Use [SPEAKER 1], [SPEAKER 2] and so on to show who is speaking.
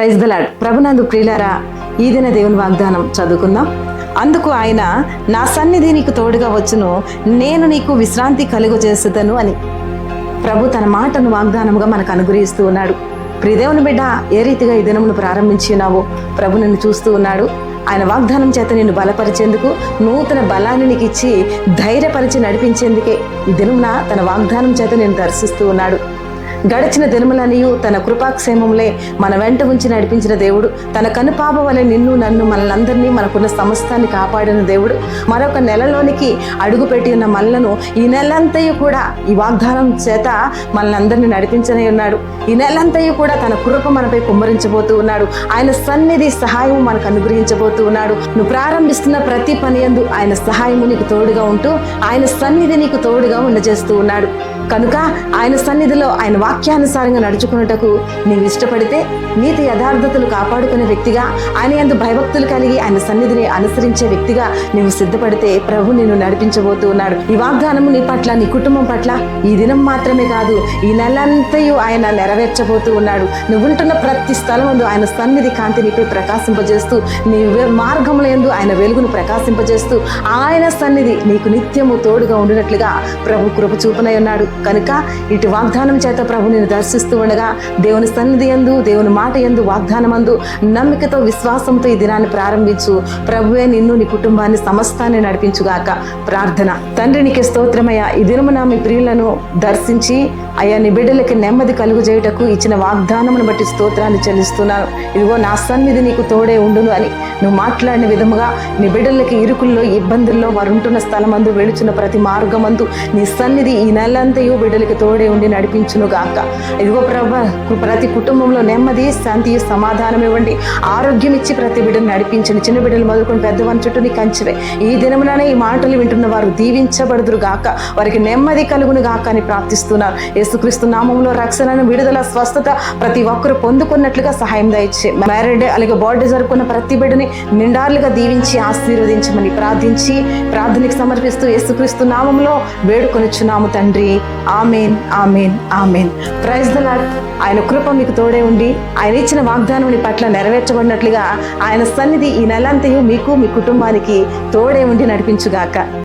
[SPEAKER 1] Praise the Lord ప్రభునందు ప్రియులారా ఈదిన దేవుని వాగ్దానం చదువుకుందాం. అందుకు ఆయన నా సన్నిధి నీకు తోడుగా వచ్చును నేను నీకు విశ్రాంతి కలుగు చేసేదను అని. ప్రభు తన మాటను వాగ్దానముగా మనకు అనుగ్రహిస్తూ ఉన్నాడు. ప్రియదేవుని బిడ్డ ఏ రీతిగా ఈ దినమును ప్రారంభించి ఉన్నావో ప్రభు నిన్ను చూస్తూ ఉన్నాడు. ఆయన వాగ్దానం చేత నిన్ను బలపరిచేందుకు నూతన బలాన్ని నీకు ఇచ్చి ధైర్యపరిచి నడిపించేందుకే ఈ దినమున తన వాగ్దానం చేత నేను దర్శిస్తూ ఉన్నాడు. గడిచిన దినములనియు తన కృపాక్షేమంలే మన వెంట ఉంచి నడిపించిన దేవుడు. తన కనుపాప వలె నిన్ను నన్ను మనలందరినీ మనకున్న సమస్తాన్ని కాపాడిన దేవుడు. మరొక నెలలోనికి అడుగుపెట్టి ఉన్న మనలను ఈ నెలంతయు కూడా ఈ వాగ్దానం చేత మనలందరినీ నడిపించనే ఉన్నాడు. ఈ నెలంతయు కూడా తన కృప మనపై కుమ్మరించబోతూ ఉన్నాడు. ఆయన సన్నిధి సహాయం మనకు అనుగ్రహించబోతూ ఉన్నాడు. నువ్వు ప్రారంభిస్తున్న ప్రతి పని యందు ఆయన సహాయము నీకు తోడుగా ఉంటూ ఆయన సన్నిధి నీకు తోడుగా ఉండజేస్తూ ఉన్నాడు. కనుక ఆయన సన్నిధిలో ఆయన వాక్యానుసారంగా నడుచుకున్నటకు నీవు ఇష్టపడితే నీతి యథార్థతలు కాపాడుకునే వ్యక్తిగా ఆయన ఎందు భయభక్తులు కలిగి ఆయన సన్నిధిని అనుసరించే వ్యక్తిగా నీవు సిద్ధపడితే ప్రభు నిన్ను నడిపించబోతూ ఉన్నాడు ఈ వాగ్దానం నీ పట్ల నీ కుటుంబం పట్ల ఈ దినం మాత్రమే కాదు ఈ నెలంతయు ఆయన నెరవేర్చబోతూ ఉన్నాడు. నువ్వు ఉంటున్న ప్రతి స్థలం ఆయన సన్నిధి కాంతి నీపై ప్రకాశింపజేస్తూ నీ మార్గముల యందు ఆయన వెలుగును ప్రకాశింపజేస్తూ ఆయన సన్నిధి నీకు నిత్యము తోడుగా ఉండినట్లుగా ప్రభు కృప చూపనై ఉన్నాడు. కనుక ఇటు వాగ్దానం చేత ప్రభు నేను దర్శిస్తూ ఉండగా దేవుని సన్నిధి యందు దేవుని మాట యందు వాగ్దానమందు నమ్మికతో విశ్వాసంతో ఈ దినాన్ని ప్రారంభించు. ప్రభువే నిన్ను నీ కుటుంబాన్ని సమస్తాన్ని నడిపించుగాక. ప్రార్థన. తండ్రి నీకే స్తోత్రమయ్య. ఈ దినమున మీ ప్రియులను దర్శించి అయ్యా నీ బిడ్డలకి నెమ్మది కలుగు చేయుటకు ఇచ్చిన వాగ్దానమును బట్టి స్తోత్రాన్ని చెల్లిస్తున్నాను. ఇదిగో నా సన్నిధి నీకు తోడే ఉండును అని నువ్వు మాట్లాడిన విధముగా నీ బిడ్డలకి ఇరుకుల్లో ఇబ్బందుల్లో వారు ఉంటున్న స్థలమందు వెళుచున్న ప్రతి మార్గమందు నీ సన్నిధి ఈ నెలంతయు బిడ్డలకి తోడే ఉండి నడిపించును గాక. ఇదిగో ప్రభ ప్రతి కుటుంబంలో నెమ్మది శాంతి సమాధానం ఇవ్వండి. ఆరోగ్యం ఇచ్చి ప్రతి బిడ్డను నడిపించండి. చిన్న బిడ్డలు మొదలుకొని పెద్దవారి చుట్టూ నీ కంచివే. ఈ దినములనే ఈ మాటలు వింటున్న వారు దీవించబడుదురు గాక. వారికి నెమ్మది కలుగును గాక అని ప్రార్థిస్తున్నారు యేసుక్రీస్తు నామంలో రక్షణను విడుదల స్వస్థత ప్రతి ఒక్కరు పొందుకున్నట్లుగా సహాయం దయచే. మ్యారీడ్ అలాగే బర్త్డే జరుపుకున్న ప్రతి బిడ్డని నిండార్లుగా దీవించి ఆశీర్వదించమని ప్రార్థించి ప్రార్థనకి సమర్పిస్తూ యేసుక్రీస్తు నామంలో వేడుకొనిచ్చున్నాము తండ్రి. Amen amen amen. Praise the lord ఆయన కృప మీకు తోడే ఉండి ఆయన ఇచ్చిన వాగ్దానం పట్ల నెరవేర్చబడినట్లుగా ఆయన సన్నిధి ఈ నెలంతయు మీకు మీ కుటుంబానికి తోడే ఉండి నడిపించుగాక.